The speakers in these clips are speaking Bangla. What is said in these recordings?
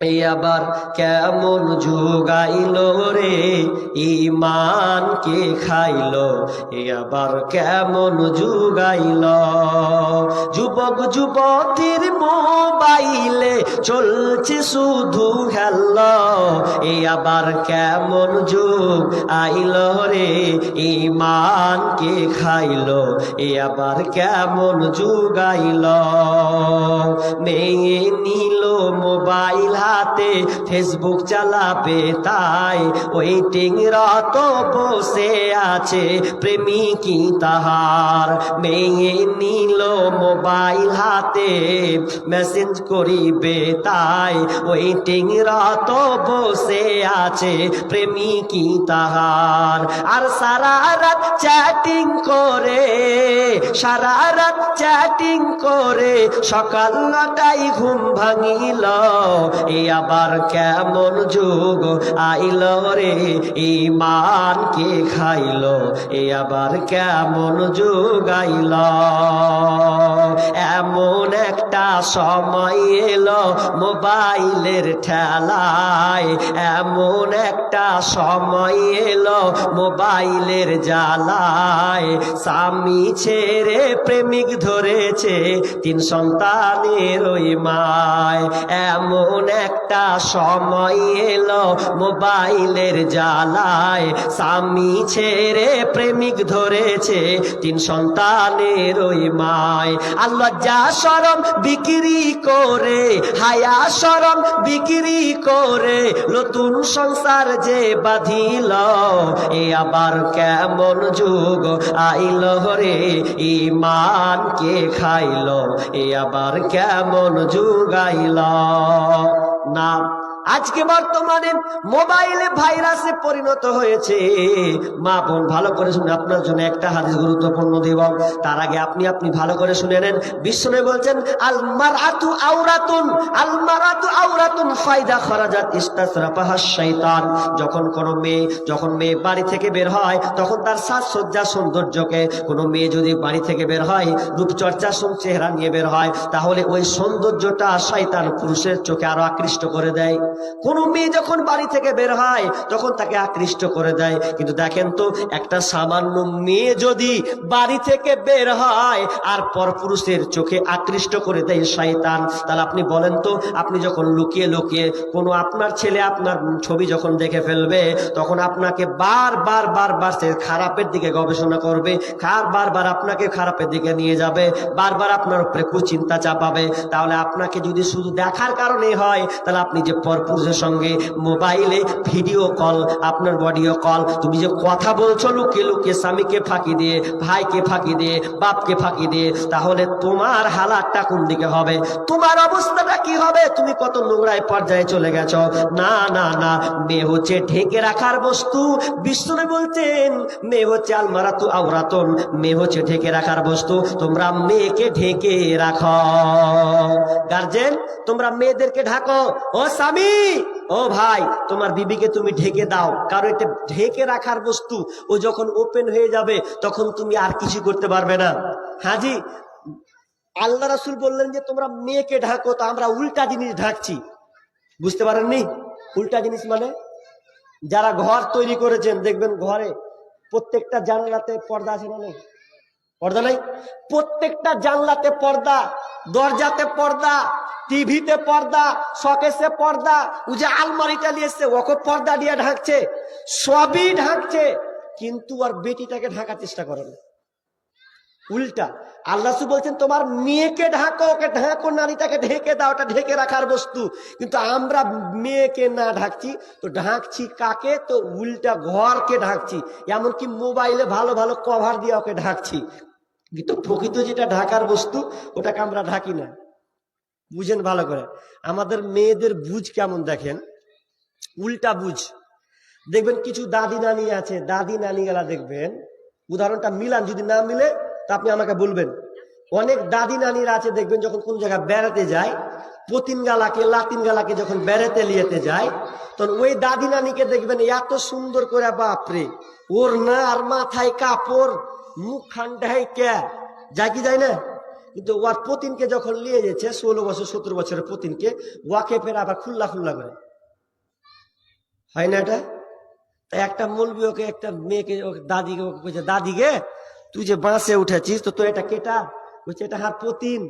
এই আবার কেমন যুগাইল রে? ইমান কে খাইল। এ আবার কেমন যুগাইল যুবক যুবতীর মোবাইলে চলছে শুধু হেল এ আবার কেমন যুগ আইল রে? ইমান কে খাইল। এ আবার কেমন যুগাইল মেয়ে নিল মোবাইল হাতে ফেসবুক চালাবে তাই ওয়েটিং রত বসে আছে। প্রেমিকি তাহার। মেয়ে নিল মোবাইল হাতে। মেসেজ করিবে তাই ওয়েটিং রত বসে আছে। প্রেমিকি তাহার। আর সারা রাত চ্যাটিং করে। সারা রাত চ্যাটিং করে। সকাল নটাই ঘুম ভাঙিল। এ আবার কেমন যুগ আইল রে? ইমান কে খাইল? এ আবার কেমন যুগ আইল? এমন একটা সময় এলো মোবাইলের ঠেলায়। এমন একটা সময় এলো মোবাইলের জ্বালায়। স্বামী ছেড়ে প্রেমিক ধরেছে তিন সন্তানের ওই মায়। এমন একটা সময় এলো মোবাইলের জ্বালায়। স্বামী ছেড়ে প্রেমিক ধরেছে তিন সন্তানের ওই মায়। আল্লাহ যা সরম বিক্রি করে, হায়া সরম বিক্রি করে, নতুন সংসার যে বাঁধিল, এ আবার কেমন যুগ আইল রে? ইমান কে খাইল? এ আবার কেমন যুগ আইল? না আজকে বর্তমানে মোবাইলে ভাইরাসে পরিণত হয়েছে। মা বোন, ভালো করে শুনে আপনার জন্য একটা হাদিস গুরুত্বপূর্ণ দেব। তার আগে আপনি আপনি ভালো করে শুনে নেন। বিশ্বনে বলছেন আলমার আতু আউরাতুন আলমার আতু আউরাতুন ফায়দা খরাজাত ইস্তাসরাফাহা শয়তান যখন কোনো মেয়ে, যখন মেয়ে বাড়ি থেকে বের হয়, তখন তার সাজসজ্জা সৌন্দর্যকে, কোনো মেয়ে যদি বাড়ি থেকে বের হয়, রূপচর্চা সম চেহারা নিয়ে বের হয়, তাহলে ওই সৌন্দর্যটা শয়তান পুরুষের চোখে আরও আকৃষ্ট করে দেয়। কোনো মেয়ে যখন বাড়ি থেকে বের হয়, তখন তাকে আকৃষ্ট করে দেয়। কিন্তু দেখেন তো, একটা সামান্য মেয়ে যদি বাড়ি থেকে বের হয় আর পরপুরুষের চোখে আকৃষ্ট করে দেয় শয়তান, তাহলে আপনি বলেন তো, আপনি যখন লুকিয়ে লুকিয়ে কোনো আপনার ছেলে আপনার ছবি যখন দেখে ফেলবে, তখন আপনাকে বার বার বার বার সে খারাপের দিকে গবেষণা করবে, খার বারবার আপনাকে খারাপের দিকে নিয়ে যাবে বারবার আপনার উপরে কুচিন্তা চাপাবে। তাহলে আপনাকে যদি শুধু দেখার কারণে হয়, তাহলে আপনি যে পরপুরুষের সঙ্গে মোবাইলে ভিডিও কল, আপনার অডিও কল। তুমি যে কথা বলছো লুকিয়ে লুকিয়ে স্বামীকে ফাঁকি দিয়ে, ভাইকে ফাঁকি দিয়ে, বাপকে ফাঁকি দিয়ে, তাহলে তোমার হালাতটা কোন দিকে হবে? তোমার অবস্থাটা কি হবে? তুমি কত নোংরায় পর্যায়ে চলে গেছো? না না না। মেয়ে হচ্ছে ঢেকে রাখার বস্তু। বিষ্ণু বলছেন মেয়ে হচ্ছে আলমারাতু আওরাতন। মেয়ে হচ্ছে ঢেকে রাখার বস্তু। তোমরা মেয়েকে ঢেকে রাখো। গার্জেন, তোমরা মেয়েদেরকে ঢাকো। ও স্বামী ও ভাই, তোমার বিবিকে তুমি ঢেকে দাও। কারণ এটা ঢেকে রাখার বস্তু, ও যখন ওপেন হয়ে যাবে, তখন তুমি আর কিছু করতে পারবে না। হাজি আল্লাহ রাসুল বললেন যে, তোমরা মেয়েকে ঢাকো, তো আমরা উল্টা জিনিস ঢাকছি। বুঝতে পারেননি? উল্টা জিনিস মানে? যারা ঘর তৈরি করেছেন, দেখবেন ঘরে প্রত্যেকটা জানলাতে পর্দা আছে না নেই পর্দা নাই? প্রত্যেকটা জানলাতে পর্দা, দরজাতে পর্দা, টিভিতে পর্দা, শকেসে পর্দা ও যে আলমারিটা নিয়েছে, ওকে পর্দা দিয়ে ঢাকছে, সবই ঢাকছে, কিন্তু আর বেটিটাকে ঢাকার চেষ্টা করে না। উল্টা। আল্লাহ বলছেন, তোমার মেয়েকে ঢাকো, ওকে ঢাকো, নারীটাকে ঢেকে দাও, ওটা ঢেকে রাখার বস্তু। কিন্তু আমরা মেয়েকে না ঢাকছি, তো ঢাকছি কাকে? তো উল্টা ঘরকে ঢাকছি। এমনকি মোবাইলে ভালো ভালো কভার দিয়ে ওকে ঢাকছি। কিন্তু প্রকৃত যেটা ঢাকার বস্তু, ওটাকে আমরা ঢাকি না। বুঝেন ভালো করে। আমাদের মেয়েদের বুঝ কেমন দেখেন? উল্টা বুঝ। দেখবেন কিছু দাদি নানি আছে দাদি নানি গেলা দেখবেন, উদাহরণটা মিলান, যদি না মিলে তা আপনি আমাকে বলবেন। অনেক দাদি নানিরা আছে, দেখবেন যখন কোন জায়গায় বেড়াতে যায়, পতিন গালাকে, লাতিন গালাকে যখন বেড়াতে লিয়েতে যায়, তখন ওই দাদি নানিকে দেখবেন, এত সুন্দর করে, বাপরে, ওর না আর মাথায় কাপড়, মুখ খান্ডায় কে যায় কি যায় না? কিন্তু ওর পতিনকে যখন নিয়ে যাচ্ছে, ষোলো বছর, সতেরো বছরের পতিনকে, ওয়াকে ফের আবার খুল্লা খুল্লা করে। হয় না এটা? একটা মলবি ওকে, একটা মেয়েকে দাদিকে, ওকে দাদিকে তুই যে বাঁশে উঠেছিস, তো তোর এটা কেটা? বলছে, এটা হার পতিন।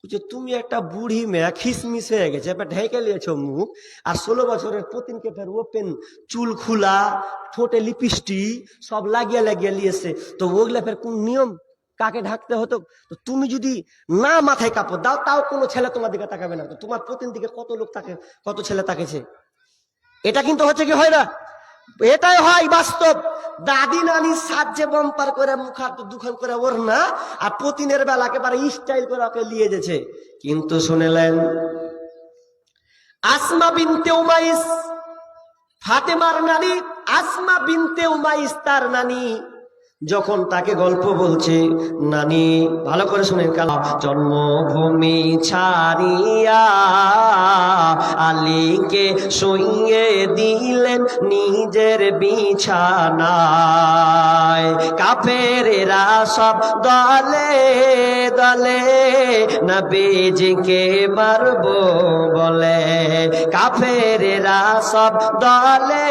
বলছে, তুমি একটা বুড়ি মেয়ে, খিসমিস হয়ে গেছে, এবার ঢেকে নিয়েছো মুখ, আর ষোলো বছরের পতিনকে ফের ওপেন চুল খোলা, ঠোঁটে লিপিস্টি সব লাগিয়ে লাগিয়ে নিয়েছে। তো ওগুলা ফের কোন নিয়ম? কাকে ঢাকতে হতো? তো তুমি যদি না মাথায় কাপড় দাও, তাও কোনো ছেলে তোমার দিকে তাকাবে না। তো তোমার প্রতিদিন দিকে কত লোক তাকে, কত ছেলে তাকেছে? এটা কিন্তু হচ্ছে কি হয় না? এটাই হয় বাস্তব। দাদি নানি সাজে বম্পার করে মুখার দুখান করে ওর না, আর পতিনের বেলা একেবারে স্টাইল করে ওকে নিয়ে যেছে কিন্তু শুনেলেন, আসমা বিনতে উমাইস, ফাতেমার নানি আসমা বিনতে উমাইস তার নানি। যখন তাকে গল্প বলছে, নানি, ভালো করে শুনেন কাল জন্মভূমি ছাড়িয়া আলীকে শুইয়ে দিলেন নিজের বিছানায়। কাফেরেরা সব দলে দলে, নবীজিকে মারব বলে। কাফেরেরা সব দলে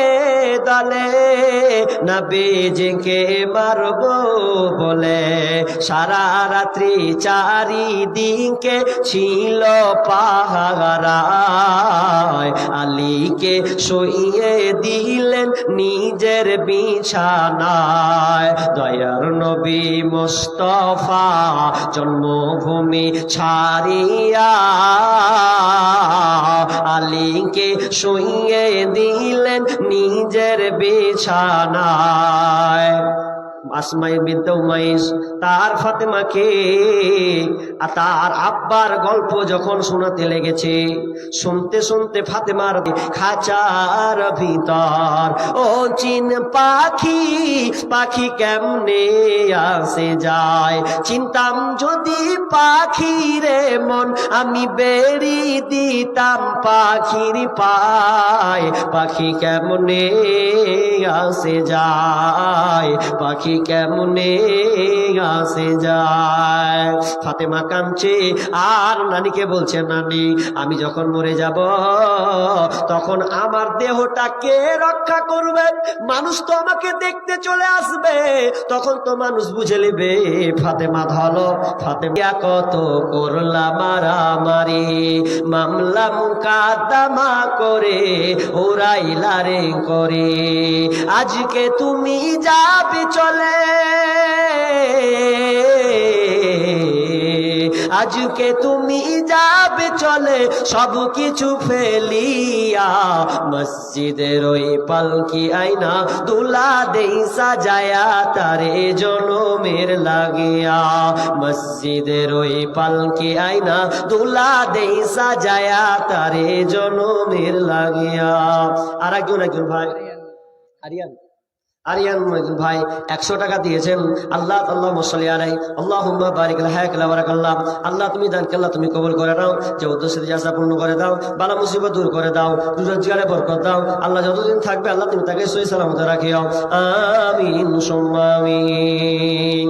দলে, নবীজিকে মারব বলে, সারা রাত্রি চারিদিকে ছিল পাহারায়। আলীকে শুইয়ে দিলেন নিজের বিছানায়। দয়ার নবী মোস্তফা জন্মভূমি ছাড়িয়া আলীকে শুইয়ে দিলেন নিজের বিছানায়। আসমাই বিদ্যা উমাইস, তার ফাতেমাকে আর তার আব্বার গল্প যখন শোনাতে লেগেছে, শুনতে শুনতে ফাতেমার খাঁচার ভিতর, ও চিন পাখি পাখি কেমনে আসে যায়? চিন্তাম যদি পাখি রে মন, আমি বেরি দিতাম পাখির পায়। পাখি কেমনে আসে যায়? পাখি কেমনে আসে যায়? ফাতেমা কাঁদছে, আর নানিকে বলছে, নানি, আমি যখন মরে যাব, তখন আমার দেহটাকে রক্ষা করবে। মানুষ তো আমাকে দেখতে চলে আসবে। তখন তো মানুষ বুঝে নেবে, ফাতেমা ধলো। ফাতেমা কত করলা মারামারি, মামলা মুকাদ্দমা করে ওরাইলা রে করে। আজকে তুমি যাবে, চলে আজকে তুমি যাবে চলে, সব কিছু ফেলিয়া। মসজিদের ওই পালকি আইনা দুলা দেই সাজায়া, তারে জনমের লাগিয়া। মসজিদের ওই পালকি আইনা দুলা দেই সাজায়া, তারে জনমের লাগিয়া। আর একজন একজন ভাই। আরিয়ান। আরিয়ান ভাই একশো টাকা দিয়েছেন। আল্লাহ আল্লাহ মুসলি আলাই। আল্লাহ বারিক হায়াক বারাকাল্লাহ। আল্লাহ, তুমি দান আল্লাহ তুমি কবুল করে দাও যে উদ্দেশ্যে আশা পূর্ণ করে দাও, বালা মুসিবত দূর করে দাও রোজগারে বরকত দাও। আল্লাহ যতদিন থাকবে, আল্লাহ তুমি তাকে সই সালামতে রাখিও। আমিন সোম্মামিন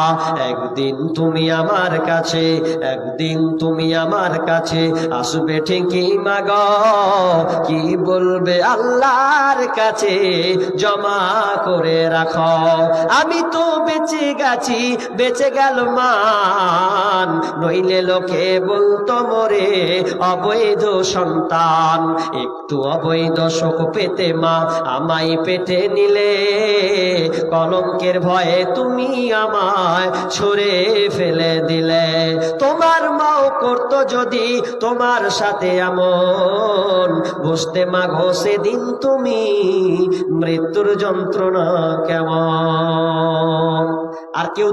একদিন তুমি আমার কাছে, একদিন তুমি আমার কাছে আসবে ঠিকই মাগ। কি বলবে আল্লাহর কাছে জমা করে রাখ। আমি তো বেঁচে গেছি, বেঁচে গেল মান। নইলে লোকে বলতো মরে অবৈধ সন্তান। একটু অবৈধ শোক পেতে মা আমায় পেটে নিলে। কলঙ্কের ভয়ে তুমি আমায় ছুড়ে ফেলে দিলে। তোমার মাও করতো যদি তোমার সাথে এমন। বুঝতে মাঘো সেদিন তুমি মৃত্যুর যন্ত্রণা কেমন? আর কেউ